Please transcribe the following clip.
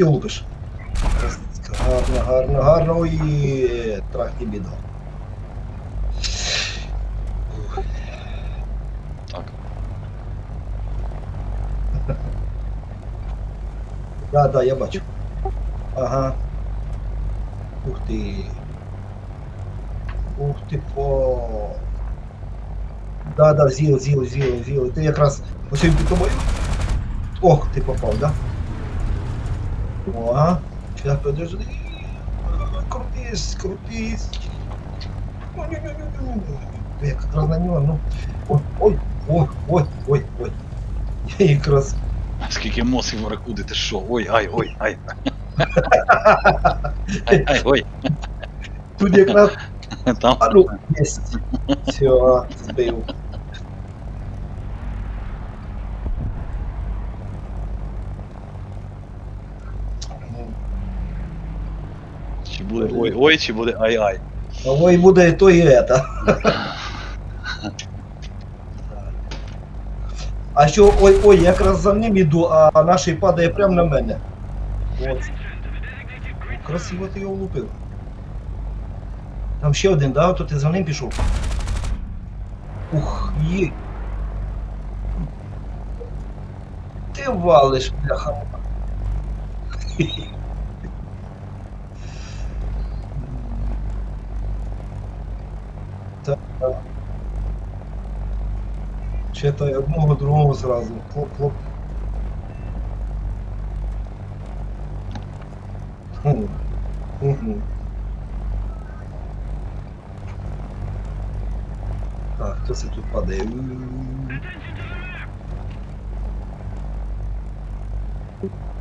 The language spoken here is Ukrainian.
Ти лупиш. Гарно, гарно, гарно. І біда. Так. Да, да, я бачу. Ага. Ух ти. Ух ти по. Да, да, зіл, зіл, зіл, зіл. Ти якраз ось він під тобою. Ох, ти попав, да? О, сейчас подожди. Крутись, крутись. Я якраз на нього, ну. Ой, ой, ой, ой, ой, ой. Я якраз. Скільки мозгів ракуди, ти що? Ой, ай, ой, ай. Ай, ай, ой. Тут якраз Там есть. Все, збив. Чи буде ой, ой, чи буде ай, ай. Ой, буде то, і это. А що, ой, ой, якраз за ним іду, а наший падає прямо на мене. От. Красиво ти його влупив. Там ще один, да? То ти за ним пішов. Ух, є. Ти валиш, бляха. Та... Читай одного, другого зразу. Хлоп-хлоп. Угу. Так, хто це тут падає? Thank you.